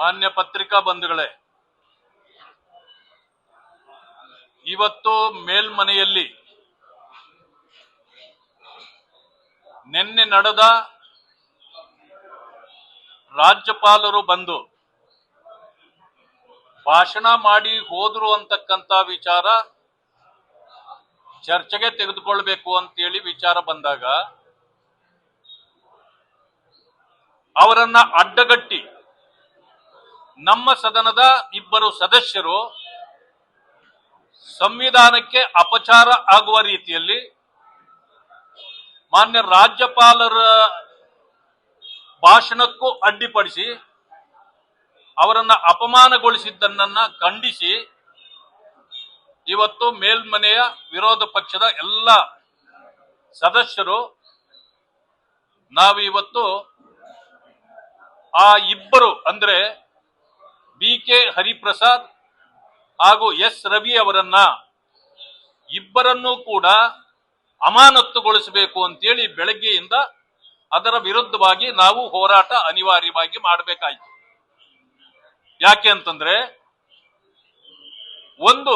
ಮಾನ್ಯ ಪತ್ರಿಕಾ ಬಂಧುಗಳೇ, ಇವತ್ತು ಮೇಲ್ಮನೆಯಲ್ಲಿ ನಿನ್ನೆ ನಡೆದ ರಾಜ್ಯಪಾಲರು ಬಂದು ಭಾಷಣ ಮಾಡಿ ಹೋದ್ರು ಅಂತಕ್ಕಂತ ವಿಚಾರ ಚರ್ಚೆಗೆ ತೆಗೆದುಕೊಳ್ಬೇಕು ಅಂತೇಳಿ ವಿಚಾರ ಬಂದಾಗ ಅವರನ್ನ ಅಡ್ಡಗಟ್ಟಿ ನಮ್ಮ ಸದನದ ಇಬ್ಬರು ಸದಸ್ಯರು ಸಂವಿಧಾನಕ್ಕೆ ಅಪಚಾರ ಆಗುವ ರೀತಿಯಲ್ಲಿ ಮಾನ್ಯ ರಾಜ್ಯಪಾಲರ ಭಾಷಣಕ್ಕೂ ಅಡ್ಡಿಪಡಿಸಿ ಅವರನ್ನ ಅಪಮಾನಗೊಳಿಸಿದ್ದನ್ನ ಖಂಡಿಸಿ ಇವತ್ತು ಮೇಲ್ಮನೆಯ ವಿರೋಧ ಪಕ್ಷದ ಎಲ್ಲ ಸದಸ್ಯರು ನಾವು ಇವತ್ತು ಆ ಇಬ್ಬರು ಅಂದ್ರೆ ಬಿ ಕೆ ಹರಿಪ್ರಸಾದ್ ಹಾಗೂ ಎಸ್ ರವಿ ಅವರನ್ನ ಇಬ್ಬರನ್ನೂ ಕೂಡ ಅಮಾನತ್ತುಗೊಳಿಸಬೇಕು ಅಂತೇಳಿ ಬೆಳಗ್ಗೆಯಿಂದ ಅದರ ವಿರುದ್ಧವಾಗಿ ನಾವು ಹೋರಾಟ ಅನಿವಾರ್ಯವಾಗಿ ಮಾಡಬೇಕಾಯಿತು. ಯಾಕೆ ಅಂತಂದ್ರೆ ಒಂದು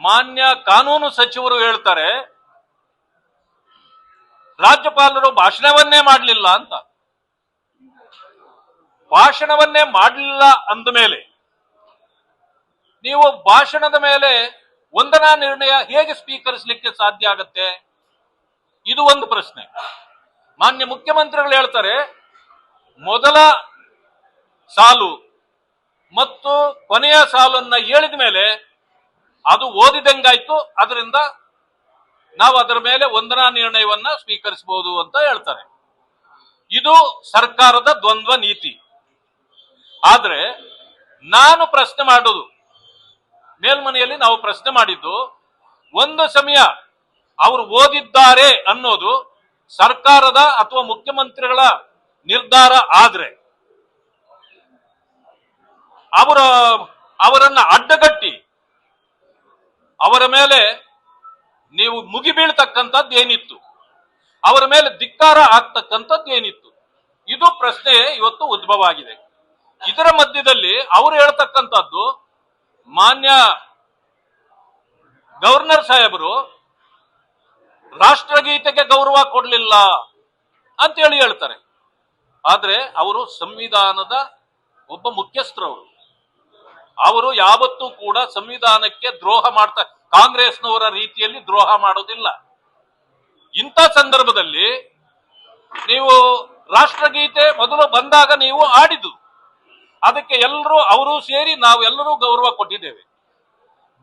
ಮಾನ್ಯ ಕಾನೂನು ಸಚಿವರು ಹೇಳ್ತಾರೆ, ರಾಜ್ಯಪಾಲರು ಭಾಷಣವನ್ನೇ ಮಾಡಲಿಲ್ಲ ಅಂತ. ಭಾಷಣವನ್ನೇ ಮಾಡಲಿಲ್ಲ ಅಂದ ಮೇಲೆ, ನೀವು ಭಾಷಣದ ಮೇಲೆ ವಂದನಾ ನಿರ್ಣಯ ಹೇಗೆ ಸ್ವೀಕರಿಸಲಿಕ್ಕೆ ಸಾಧ್ಯ ಆಗತ್ತೆ? ಇದು ಒಂದು ಪ್ರಶ್ನೆ. ಮಾನ್ಯ ಮುಖ್ಯಮಂತ್ರಿಗಳು ಹೇಳ್ತಾರೆ, ಮೊದಲ ಸಾಲು ಮತ್ತು ಕೊನೆಯ ಸಾಲನ್ನ ಹೇಳಿದ ಮೇಲೆ ಅದು ಓದಿದಂಗಾಯ್ತು, ಅದರಿಂದ ನಾವು ಅದರ ಮೇಲೆ ವಂದನಾ ನಿರ್ಣಯವನ್ನ ಸ್ವೀಕರಿಸಬಹುದು ಅಂತ ಹೇಳ್ತಾರೆ. ಇದು ಸರ್ಕಾರದ ದ್ವಂದ್ವ ನೀತಿ. ಆದ್ರೆ ನಾನು ಪ್ರಶ್ನೆ ಮಾಡೋದು. ಮೇಲ್ಮನೆಯಲ್ಲಿ ನಾವು ಪ್ರಶ್ನೆ ಮಾಡಿದ್ದು, ಒಂದು ಸಮಯ ಅವರು ಓದಿದ್ದಾರೆ ಅನ್ನೋದು ಸರ್ಕಾರದ ಅಥವಾ ಮುಖ್ಯಮಂತ್ರಿಗಳ ನಿರ್ಧಾರ ಆದ್ರೆ, ಅವರ, ಅವರನ್ನ ಅಡ್ಡಗಟ್ಟಿ, ಅವರ ಮೇಲೆ ನೀವು ಮುಗಿಬೀಳ್ತಕ್ಕಂಥದ್ದು ಏನಿತ್ತು? ಅವರ ಮೇಲೆ ಧಿಕ್ಕಾರ ಆಗ್ತಕ್ಕಂಥದ್ದು ಏನಿತ್ತು? ಇದು ಪ್ರಶ್ನೆ ಇವತ್ತು ಉದ್ಭವ ಆಗಿದೆ. ಇದರ ಮಧ್ಯದಲ್ಲಿ ಅವರು ಹೇಳ್ತಕ್ಕಂಥದ್ದು, ಮಾನ್ಯ ಗವರ್ನರ್ ಸಾಹೇಬರು, ರಾಷ್ಟ್ರಗೀತೆಗೆ ಗೌರವ ಕೊಡಲಿಲ್ಲ ಅಂತೇಳಿ ಹೇಳ್ತಾರೆ. ಆದ್ರೆ ಅವರು ಸಂವಿಧಾನದ ಒಬ್ಬ ಮುಖ್ಯಸ್ಥರವರು. ಅವರು ಅವರು ಯಾವತ್ತೂ ಕೂಡ ಸಂವಿಧಾನಕ್ಕೆ ದ್ರೋಹ ಮಾಡ್ತಾ, ಕಾಂಗ್ರೆಸ್ನವರ ರೀತಿಯಲ್ಲಿ ದ್ರೋಹ ಮಾಡೋದಿಲ್ಲ. ಇಂಥ ಸಂದರ್ಭದಲ್ಲಿ ನೀವು ರಾಷ್ಟ್ರಗೀತೆ ಮೊದಲು ಬಂದಾಗ ನೀವು ಆಡಿದು ಅದಕ್ಕೆ ಎಲ್ಲರೂ ಅವರು ಸೇರಿ ನಾವು ಎಲ್ಲರೂ ಗೌರವ ಕೊಟ್ಟಿದ್ದೇವೆ.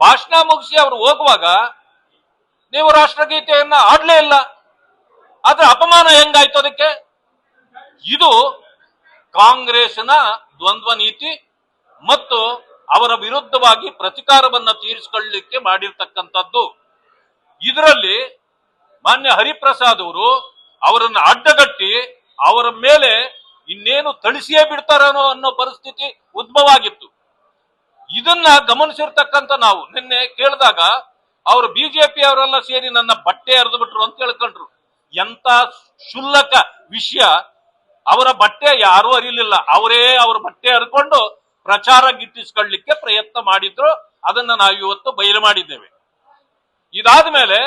ಭಾಷಣ ಮುಗಿಸಿ ಅವರು ಹೋಗುವಾಗ, ನೀವು ರಾಷ್ಟ್ರಗೀತೆಯನ್ನ ಆಡ್ಲೇ ಇಲ್ಲ. ಆದ್ರೆ ಅಪಮಾನ ಹೆಂಗಾಯ್ತು ಅದಕ್ಕೆ? ಇದು ಕಾಂಗ್ರೆಸ್ನ ದ್ವಂದ್ವ ನೀತಿ ಮತ್ತು ಅವರ ವಿರುದ್ಧವಾಗಿ ಪ್ರತಿಕಾರವನ್ನ ತೀರಿಸಿಕೊಳ್ಳಲಿಕ್ಕೆ ಮಾಡಿರ್ತಕ್ಕಂಥದ್ದು. ಇದರಲ್ಲಿ ಮಾನ್ಯ ಹರಿಪ್ರಸಾದ್ ಅವರು ಅವರನ್ನು ಅಡ್ಡಗಟ್ಟಿ ಅವರ ಮೇಲೆ ಇನ್ನೇನು ತಳಿಸಿಯೇ ಬಿಡ್ತಾರೇನೋ ಅನ್ನೋ ಪರಿಸ್ಥಿತಿ ಉದ್ಭವ ಆಗಿತ್ತು ಇದನ್ನ ಗಮನಿಸಿರ್ತಕ್ಕಂಥ ನಾವು, ನಿನ್ನೆ ಕೇಳಿದಾಗ ಅವರು ಬಿಜೆಪಿ ಅವರೆಲ್ಲ ಸೇರಿ ನನ್ನ ಬಟ್ಟೆ ಹರಿದು ಬಿಟ್ರು ಅಂತ ಹೇಳ್ಕೊಂಡ್ರು. ಎಂತ ಶುಲ್ಲಕ ವಿಷಯ. ಅವರ ಬಟ್ಟೆ ಯಾರೂ ಅರಿಲಿಲ್ಲ ಅವರೇ ಅವ್ರ ಬಟ್ಟೆ ಹರ್ಕೊಂಡು ಪ್ರಚಾರ ಗಿಟ್ಟಿಸ್ಕೊಳ್ಳಿಕ್ಕೆ ಪ್ರಯತ್ನ ಮಾಡಿದ್ರು. ಅದನ್ನ ನಾವು ಇವತ್ತು ಬಯಲು ಮಾಡಿದ್ದೇವೆ. ಇದಾದ ಮೇಲೆ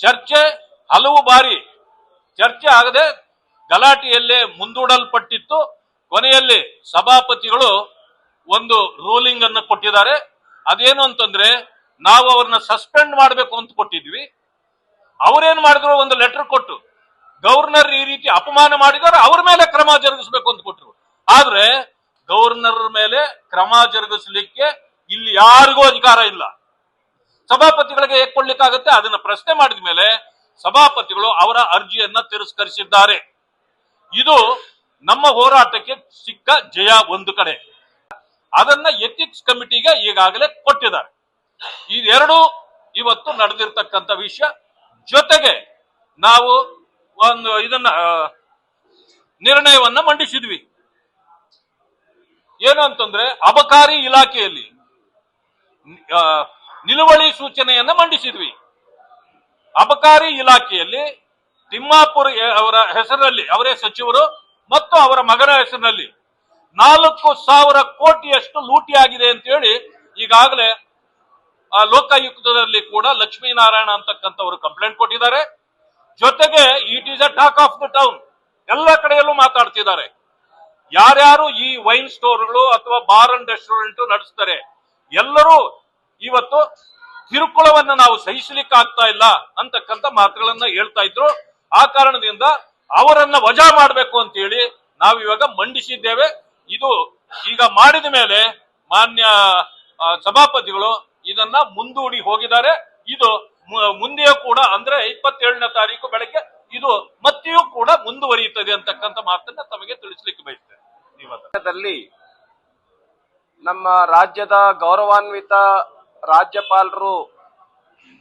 ಚರ್ಚೆ ಹಲವು ಬಾರಿ, ಚರ್ಚೆ ಆಗದೆ ಗಲಾಟೆಯಲ್ಲೇ ಮುಂದೂಡಲ್ಪಟ್ಟಿತ್ತು. ಕೊನೆಯಲ್ಲಿ ಸಭಾಪತಿಗಳು ಒಂದು ರೂಲಿಂಗ್ ಅನ್ನು ಕೊಟ್ಟಿದ್ದಾರೆ. ಅದೇನು ಅಂತಂದ್ರೆ, ನಾವು ಅವ್ರನ್ನ ಸಸ್ಪೆಂಡ್ ಮಾಡಬೇಕು ಅಂತ ಕೊಟ್ಟಿದ್ವಿ. ಅವರೇನ್ ಮಾಡಿದ್ರು? ಒಂದು ಲೆಟರ್ ಕೊಟ್ಟು. ಗವರ್ನರ್ ಈ ರೀತಿ ಅಪಮಾನ ಮಾಡಿದಾರೆ ಅವ್ರ ಮೇಲೆ ಕ್ರಮ ಜರುಗಿಸಬೇಕು ಅಂತ ಕೊಟ್ಟರು ಆದ್ರೆ ಗವರ್ನರ್ ಮೇಲೆ ಕ್ರಮ ಜರುಗಿಸಲಿಕ್ಕೆ ಇಲ್ಲಿ ಯಾರಿಗೂ ಅಧಿಕಾರ ಇಲ್ಲ. ಸಭಾಪತಿಗಳಿಗೆ ಹೇಗೆ ಕೊಡ್ಲಿಕ್ಕಾಗತ್ತೆ? ಅದನ್ನ ಪ್ರಶ್ನೆ ಮಾಡಿದ ಮೇಲೆ ಸಭಾಪತಿಗಳು ಅವರ ಅರ್ಜಿಯನ್ನ ತಿರಸ್ಕರಿಸಿದ್ದಾರೆ. ಇದು ನಮ್ಮ ಹೋರಾಟಕ್ಕೆ ಸಿಕ್ಕ ಜಯ ಒಂದು ಕಡೆ. ಅದನ್ನ ಎಥಿಕ್ಸ್ ಕಮಿಟಿಗೆ ಈಗಾಗಲೇ ಕೊಟ್ಟಿದ್ದಾರೆ. ಇದೆರಡು ಇವತ್ತು ನಡೆದಿರ್ತಕ್ಕಂಥ ವಿಷಯ. ಜೊತೆಗೆ ನಾವು ಒಂದು ಇದನ್ನ ನಿರ್ಣಯವನ್ನ ಮಂಡಿಸಿದ್ವಿ. ಏನು ಅಂತಂದ್ರೆ, ಅಬಕಾರಿ ಇಲಾಖೆಯಲ್ಲಿ ನಿಲುವಳಿ ಸೂಚನೆಯನ್ನ ಮಂಡಿಸಿದ್ವಿ. ಅಬಕಾರಿ ಇಲಾಖೆಯಲ್ಲಿ ತಿಮ್ಮಾಪುರ್ ಅವರ ಹೆಸರಿನಲ್ಲಿ, ಅವರೇ ಸಚಿವರು ಮತ್ತು ಅವರ ಮಗನ ಹೆಸರಿನಲ್ಲಿ ನಾಲ್ಕು ಸಾವಿರ ಕೋಟಿಯಷ್ಟು ಲೂಟಿ ಆಗಿದೆ ಅಂತ ಹೇಳಿ ಈಗಾಗಲೇ ಆ ಲೋಕಾಯುಕ್ತದಲ್ಲಿ ಕೂಡ ಲಕ್ಷ್ಮೀನಾರಾಯಣ ಅಂತಕ್ಕಂಥವರು ಕಂಪ್ಲೇಂಟ್ ಕೊಟ್ಟಿದ್ದಾರೆ. ಜೊತೆಗೆ it is a talk of the town ಎಲ್ಲ ಕಡೆಯಲ್ಲೂ ಮಾತಾಡ್ತಿದ್ದಾರೆ. ಯಾರ್ಯಾರು ಈ ವೈನ್ ಸ್ಟೋರ್ಗಳು ಅಥವಾ ಬಾರ್ ಅಂಡ್ ರೆಸ್ಟೋರೆಂಟ್ ನಡೆಸ್ತಾರೆ, ಎಲ್ಲರೂ ಇವತ್ತು ಕಿರುಕುಳವನ್ನು ನಾವು ಸಹಿಸಲಿಕ್ಕೆ ಆಗ್ತಾ ಇಲ್ಲ ಅಂತಕ್ಕಂಥ ಮಾತುಗಳನ್ನ ಹೇಳ್ತಾ ಇದ್ರು. ಆ ಕಾರಣದಿಂದ ಅವರನ್ನ ವಜಾ ಮಾಡಬೇಕು ಅಂತ ಹೇಳಿ ನಾವು ಇವಾಗ ಮಂಡಿಸಿದ್ದೇವೆ. ಇದು ಈಗ ಮಾಡಿದ ಮೇಲೆ ಮಾನ್ಯ ಸಭಾಪತಿಗಳು ಇದನ್ನ ಮುಂದೂಡಿ ಹೋಗಿದ್ದಾರೆ. ಇದು ಮುಂದೆಯೂ ಕೂಡ ಅಂದ್ರೆ ಇಪ್ಪತ್ತೇಳನೇ ತಾರೀಕು ಬೆಳಗ್ಗೆ ಇದು ಮತ್ತೆಯೂ ಕೂಡ ಮುಂದುವರಿಯುತ್ತದೆ ಅಂತಕ್ಕಂಥ ಮಾತನ್ನ ತಮಗೆ ತಿಳಿಸ್ಲಿಕ್ಕೆ ಬಯಸ್ತೇನೆ. ನಮ್ಮ ರಾಜ್ಯದ ಗೌರವಾನ್ವಿತ ರಾಜ್ಯಪಾಲರು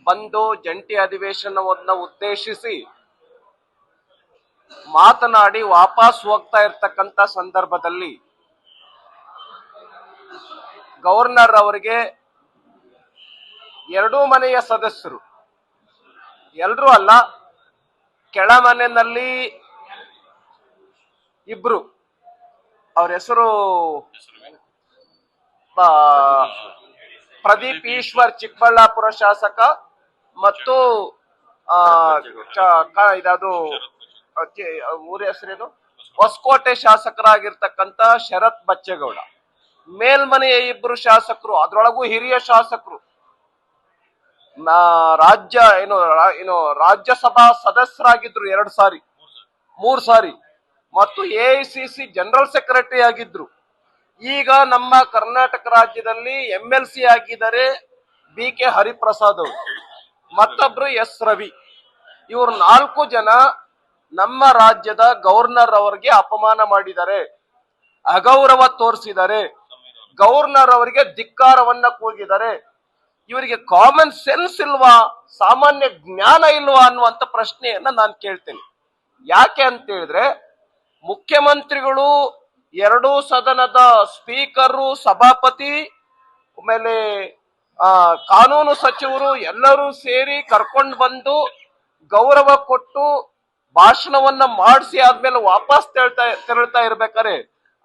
ಬಂದು ಜಂಟಿ ಅಧಿವೇಶನವನ್ನ ಉದ್ದೇಶಿಸಿ ಮಾತನಾಡಿ ವಾಪಸ್ ಹೋಗ್ತಾ ಇರ್ತಕ್ಕಂತ ಸಂದರ್ಭದಲ್ಲಿ ಗವರ್ನರ್ ಅವರಿಗೆ ಎರಡೂ ಮನೆಯ ಸದಸ್ಯರು ಎಲ್ರೂ ಅಲ್ಲ ಕೆಳ ಮನೆಯಲ್ಲಿ ಇಬ್ರು. ಅವ್ರ ಹೆಸರು ಪ್ರದೀಪ್ ಈಶ್ವರ್ ಚಿಕ್ಕಬಳ್ಳಾಪುರ ಶಾಸಕ ಮತ್ತು ಆ, ಚ- ಕ- ಇದಾದು ಆ, ಚೆ- ಊರ ಹೆಸರೇನು? ಹೊಸಕೋಟೆ ಶಾಸಕರಾಗಿರ್ತಕ್ಕಂತ ಶರತ್ ಬಚ್ಚೇಗೌಡ. ಮೇಲ್ಮನೆಯ ಇಬ್ರು ಶಾಸಕರು, ಅದರೊಳಗೂ ಹಿರಿಯ ಶಾಸಕರು. ನಾ- ರಾಜ್ಯ, ಏನು ಏನು, ರಾಜ್ಯಸಭಾ ಸದಸ್ಯರಾಗಿದ್ರು ಎರಡು ಸಾರಿ. ಮೂರ್ ಸಾರಿ. ಮತ್ತು ಎಐಸಿಸಿ ಜನರಲ್ ಸೆಕ್ರೆಟರಿ ಆಗಿದ್ರು. ಈಗ ನಮ್ಮ ಕರ್ನಾಟಕ ರಾಜ್ಯದಲ್ಲಿ ಎಂ ಎಲ್ ಸಿ ಆಗಿದ್ದಾರೆ ಬಿ ಕೆ ಹರಿಪ್ರಸಾದ್ ಅವರು. ಮತ್ತೊಬ್ರು ಎಸ್ ರವಿ. ಇವರು ನಾಲ್ಕು ಜನ ನಮ್ಮ ರಾಜ್ಯದ ಗವರ್ನರ್ ಅವರಿಗೆ ಅಪಮಾನ ಮಾಡಿದ್ದಾರೆ, ಅಗೌರವ ತೋರಿಸಿದ್ದಾರೆ, ಗವರ್ನರ್ ಅವರಿಗೆ ಧಿಕ್ಕಾರವನ್ನ ಕೂಗಿದ್ದಾರೆ. ಇವರಿಗೆ ಕಾಮನ್ ಸೆನ್ಸ್ ಇಲ್ವಾ, ಸಾಮಾನ್ಯ ಜ್ಞಾನ ಇಲ್ವಾ ಅನ್ನುವಂತ ಪ್ರಶ್ನೆಯನ್ನ ನಾನು ಕೇಳ್ತೇನೆ. ಯಾಕೆ ಅಂತ ಹೇಳಿದ್ರೆ, ಮುಖ್ಯಮಂತ್ರಿಗಳು ಎರಡೂ ಸದನದ ಸ್ಪೀಕರು, ಸಭಾಪತಿ, ಆಮೇಲೆ ಕಾನೂನು ಸಚಿವರು ಎಲ್ಲರೂ ಸೇರಿ ಕರ್ಕೊಂಡು ಬಂದು ಗೌರವ ಕೊಟ್ಟು ಭಾಷಣವನ್ನ ಮಾಡಿಸಿ ಆದ್ಮೇಲೆ ವಾಪಸ್ ತೆರಳ್ತಾ ತೆರಳ್ತಾ ಇರ್ಬೇಕಾರೆ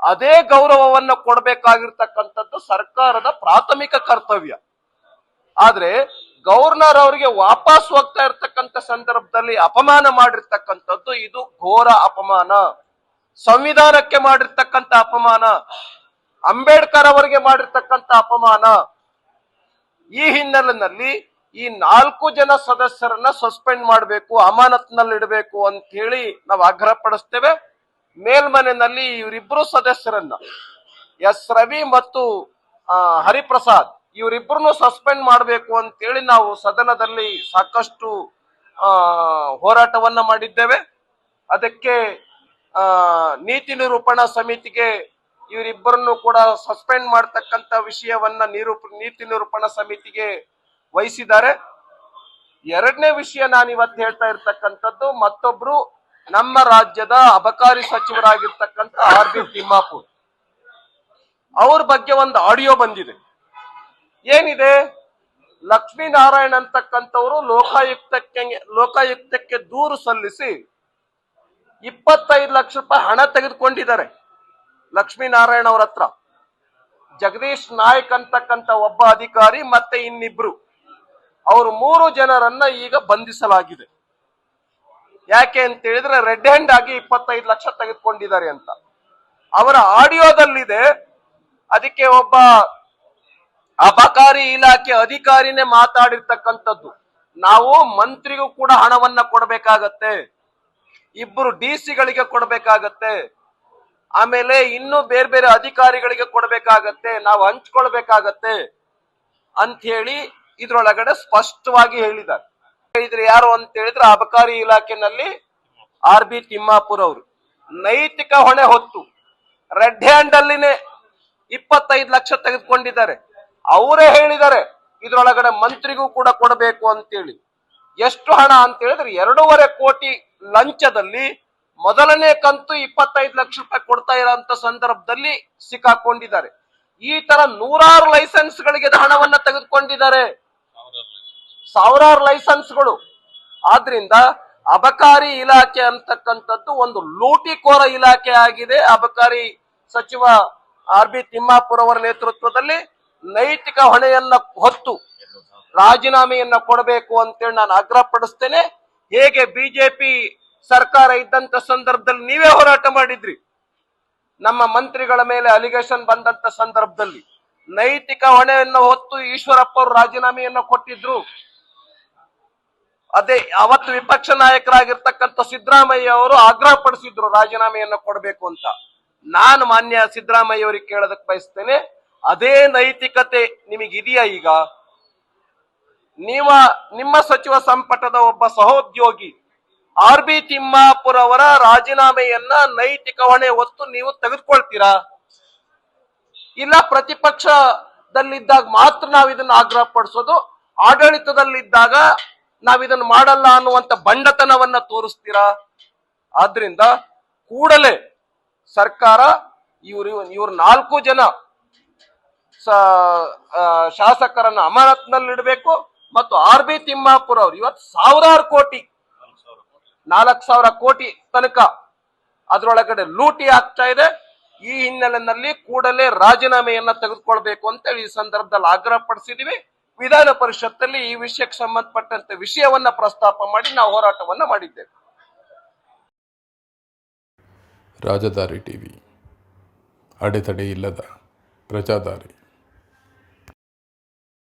ಅದೇ ಗೌರವವನ್ನ ಕೊಡ್ಬೇಕಾಗಿರ್ತಕ್ಕಂಥದ್ದು ಸರ್ಕಾರದ ಪ್ರಾಥಮಿಕ ಕರ್ತವ್ಯ. ಆದ್ರೆ ಗವರ್ನರ್ ಅವರಿಗೆ ವಾಪಸ್ ಹೋಗ್ತಾ ಇರ್ತಕ್ಕಂಥ ಸಂದರ್ಭದಲ್ಲಿ ಅಪಮಾನ ಮಾಡಿರ್ತಕ್ಕಂಥದ್ದು ಇದು ಘೋರ ಅಪಮಾನ. ಸಂವಿಧಾನಕ್ಕೆ ಮಾಡಿರ್ತಕ್ಕಂಥ ಅಪಮಾನ. ಅಂಬೇಡ್ಕರ್ ಅವರಿಗೆ ಮಾಡಿರ್ತಕ್ಕಂಥ ಅಪಮಾನ. ಈ ಹಿನ್ನೆಲೆಯಲ್ಲಿ ಈ ನಾಲ್ಕು ಜನ ಸದಸ್ಯರನ್ನ ಸಸ್ಪೆಂಡ್ ಮಾಡಬೇಕು ಅಮಾನತ್ನಲ್ಲಿ ಇಡಬೇಕು ಅಂತ ಹೇಳಿ ನಾವು ಆಗ್ರಹ ಪಡಿಸ್ತೇವೆ. ಮೇಲ್ಮನೆಯಲ್ಲಿ ಇವರಿಬ್ರು ಸದಸ್ಯರನ್ನ, ಎಸ್ ರವಿ ಮತ್ತು ಹರಿಪ್ರಸಾದ್ ಇವರಿಬ್ರು ಸಸ್ಪೆಂಡ್ ಮಾಡಬೇಕು ಅಂತೇಳಿ ನಾವು ಸದನದಲ್ಲಿ ಸಾಕಷ್ಟು ಹೋರಾಟವನ್ನ ಮಾಡಿದ್ದೇವೆ. ಅದಕ್ಕೆ ನೀತಿ ನಿರೂಪಣಾ ಸಮಿತಿಗೆ ಇವರಿಬ್ಬರನ್ನು ಕೂಡ ಸಸ್ಪೆಂಡ್ ಮಾಡತಕ್ಕಂತ ವಿಷಯವನ್ನ ನಿರೂಪ ನೀತಿ ನಿರೂಪಣಾ ಸಮಿತಿಗೆ ವಹಿಸಿದ್ದಾರೆ. ಎರಡನೇ ವಿಷಯ ನಾನು ಇವತ್ತು ಹೇಳ್ತಾ ಇರ್ತಕ್ಕಂಥದ್ದು, ಮತ್ತೊಬ್ರು ನಮ್ಮ ರಾಜ್ಯದ ಅಬಕಾರಿ ಸಚಿವರಾಗಿರ್ತಕ್ಕಂಥ ಆರ್ ಬಿ ತಿಮ್ಮಾಪುರ್. ಅವ್ರ ಬಗ್ಗೆ ಒಂದು ಆಡಿಯೋ ಬಂದಿದೆ. ಏನಿದೆ? ಲಕ್ಷ್ಮೀನಾರಾಯಣ್ ಅಂತಕ್ಕಂಥವ್ರು ಲೋಕಾಯುಕ್ತಕ್ಕೆ ಲೋಕಾಯುಕ್ತಕ್ಕೆ ದೂರು ಸಲ್ಲಿಸಿ ಇಪ್ಪತ್ತೈದು ಲಕ್ಷ ರೂಪಾಯಿ ಹಣ ತೆಗೆದುಕೊಂಡಿದ್ದಾರೆ ಲಕ್ಷ್ಮೀನಾರಾಯಣ ಅವ್ರ ಹತ್ರ. ಜಗದೀಶ್ ನಾಯ್ಕ್ ಅಂತಕ್ಕಂಥ ಒಬ್ಬ ಅಧಿಕಾರಿ ಮತ್ತೆ ಇನ್ನಿಬ್ರು. ಅವರು ಮೂರು ಜನರನ್ನ ಈಗ ಬಂಧಿಸಲಾಗಿದೆ. ಯಾಕೆ ಅಂತ ಹೇಳಿದ್ರೆ ರೆಡ್ ಹ್ಯಾಂಡ್ ಆಗಿ ಇಪ್ಪತ್ತೈದು ಲಕ್ಷ ತೆಗೆದುಕೊಂಡಿದ್ದಾರೆ ಅಂತ. ಅವರ ಆಡಿಯೋದಲ್ಲಿದೆ, ಅದಕ್ಕೆ ಒಬ್ಬ ಅಬಕಾರಿ ಇಲಾಖೆ ಅಧಿಕಾರಿನೇ ಮಾತಾಡಿರ್ತಕ್ಕಂಥದ್ದು. ನಾವು ಮಂತ್ರಿಗೂ ಕೂಡ ಹಣವನ್ನ ಕೊಡಬೇಕಾಗತ್ತೆ. ಇಬ್ಬರು ಡಿ ಸಿಗಳಿಗೆ ಕೊಡಬೇಕಾಗತ್ತೆ. ಆಮೇಲೆ ಇನ್ನೂ ಬೇರೆ ಬೇರೆ ಅಧಿಕಾರಿಗಳಿಗೆ ಕೊಡಬೇಕಾಗತ್ತೆ. ನಾವು ಹಂಚ್ಕೊಳ್ಬೇಕಾಗತ್ತೆ. ಅಂತ ಹೇಳಿ ಇದ್ರೊಳಗಡೆ ಸ್ಪಷ್ಟವಾಗಿ ಹೇಳಿದ್ದಾರೆ. ಹೇಳಿದ್ರೆ ಯಾರು ಅಂತ ಹೇಳಿದ್ರೆ ಅಬಕಾರಿ ಇಲಾಖೆನಲ್ಲಿ ಆರ್ ಬಿ ತಿಮ್ಮಾಪುರ್ ಅವರು. ನೈತಿಕ ಹೊಣೆ ಹೊತ್ತು, ರೆಡ್ ಹ್ಯಾಂಡ್ ಅಲ್ಲಿನೇ ಇಪ್ಪತ್ತೈದು ಲಕ್ಷ ತೆಗೆದುಕೊಂಡಿದ್ದಾರೆ. ಅವರೇ ಹೇಳಿದ್ದಾರೆ, ಇದ್ರೊಳಗಡೆ ಮಂತ್ರಿಗೂ ಕೂಡ ಕೊಡಬೇಕು ಅಂತೇಳಿ. ಎಷ್ಟು ಹಣ ಅಂತ ಹೇಳಿದ್ರೆ ಎರಡೂವರೆ ಕೋಟಿ ಲಂಚದಲ್ಲಿ ಮೊದಲನೇ ಕಂತು ಇಪ್ಪತ್ತೈದು ಲಕ್ಷ ರೂಪಾಯಿ ಕೊಡ್ತಾ ಇರೋಂತ ಸಂದರ್ಭದಲ್ಲಿ ಸಿಕ್ಕಾಕೊಂಡಿದ್ದಾರೆ. ಈ ತರ ನೂರಾರು ಲೈಸೆನ್ಸ್ ಗಳಿಗೆ ಹಣವನ್ನ ತೆಗೆದುಕೊಂಡಿದ್ದಾರೆ. ಸಾವಿರಾರು ಲೈಸೆನ್ಸ್ಗಳು. ಆದ್ರಿಂದ ಅಬಕಾರಿ ಇಲಾಖೆ ಅಂತಕ್ಕಂಥದ್ದು ಒಂದು ಲೂಟಿಕೋರ ಇಲಾಖೆ ಆಗಿದೆ. ಅಬಕಾರಿ ಸಚಿವ ಆರ್ ಬಿ ತಿಮ್ಮಾಪುರ್ ಅವರ ನೇತೃತ್ವದಲ್ಲಿ ನೈತಿಕ ಹೊಣೆಯನ್ನ ಹೊತ್ತು ರಾಜೀನಾಮೆಯನ್ನ ಕೊಡಬೇಕು ಅಂತೇಳಿ ನಾನು ಆಗ್ರಹ ಪಡಿಸ್ತೇನೆ. ಹೇಗೆ ಬಿಜೆಪಿ ಸರ್ಕಾರ ಇದ್ದಂತ ಸಂದರ್ಭದಲ್ಲಿ ನೀವೇ ಹೋರಾಟ ಮಾಡಿದ್ರಿ. ನಮ್ಮ ಮಂತ್ರಿಗಳ ಮೇಲೆ ಅಲಿಗೇಷನ್ ಬಂದಂತ ಸಂದರ್ಭದಲ್ಲಿ ನೈತಿಕ ಹೊಣೆಯನ್ನು ಹೊತ್ತು ಈಶ್ವರಪ್ಪ ಅವರು ರಾಜೀನಾಮೆಯನ್ನ ಕೊಟ್ಟಿದ್ರು. ಅದೇ ಅವತ್ತು ವಿಪಕ್ಷ ನಾಯಕರಾಗಿರ್ತಕ್ಕಂಥ ಸಿದ್ದರಾಮಯ್ಯ ಅವರು ಆಗ್ರಹ ಪಡಿಸಿದ್ರು ರಾಜೀನಾಮೆಯನ್ನ ಕೊಡಬೇಕು ಅಂತ. ನಾನು ಮಾನ್ಯ ಸಿದ್ದರಾಮಯ್ಯ ಅವರಿಗೆ ಕೇಳೋದಕ್ಕೆ ಬಯಸ್ತೇನೆ. ಅದೇ ನೈತಿಕತೆ ನಿಮಗಿದೆಯಾ ಈಗ? ನೀವ ನಿಮ್ಮ ಸಚಿವ ಸಂಪುಟದ ಒಬ್ಬ ಸಹೋದ್ಯೋಗಿ ಆರ್ ಬಿ ತಿಮ್ಮಾಪುರ ಅವರ ರಾಜೀನಾಮೆಯನ್ನ ನೈತಿಕ ಹೊಣೆ ಹೊತ್ತು ನೀವು ತೆಗೆದುಕೊಳ್ತೀರಾ? ಇಲ್ಲ ಪ್ರತಿಪಕ್ಷದಲ್ಲಿದ್ದಾಗ ಮಾತ್ರ ನಾವು ಇದನ್ನ ಆಗ್ರಹ ಪಡಿಸೋದು ಆಡಳಿತದಲ್ಲಿದ್ದಾಗ ನಾವ್ ಇದನ್ನ ಮಾಡಲ್ಲ ಅನ್ನುವಂತ ಬಂಡತನವನ್ನ ತೋರಿಸ್ತೀರಾ? ಆದ್ರಿಂದ ಕೂಡಲೇ ಸರ್ಕಾರ ಇವರು ಇವ್ರ ನಾಲ್ಕು ಜನ ಶಾಸಕರನ್ನ ಅಮಾನತ್ನಲ್ಲಿಡಬೇಕು ಮತ್ತು ಆರ್ ಬಿ ತಿಮ್ಮಾಪುರ ಅವರು ಇವತ್ತು ಸಾವಿರಾರು ಕೋಟಿ, ನಾಲ್ಕು ಸಾವಿರ ಕೋಟಿ ತನಕ ಅದರೊಳಗಡೆ ಲೂಟಿ ಆಗ್ತಾ ಇದೆ. ಈ ಹಿನ್ನೆಲೆಯಲ್ಲಿ ಕೂಡಲೇ ರಾಜೀನಾಮೆಯನ್ನ ತೆಗೆದುಕೊಳ್ಬೇಕು ಅಂತ ಈ ಸಂದರ್ಭದಲ್ಲಿ ಆಗ್ರಹ ಪಡಿಸಿದೀವಿ ವಿಧಾನ ಪರಿಷತ್ತಲ್ಲಿ ಈ ವಿಷಯಕ್ಕೆ ಸಂಬಂಧಪಟ್ಟಂತೆ ವಿಷಯವನ್ನ ಪ್ರಸ್ತಾಪ ಮಾಡಿ ನಾವು ಹೋರಾಟವನ್ನ ಮಾಡಿದ್ದೇವೆ. ರಾಜಧಾರಿ ಟಿವಿ. ಅಡೆತಡೆ ಇಲ್ಲದ ಪ್ರಜಾದಾರಿ.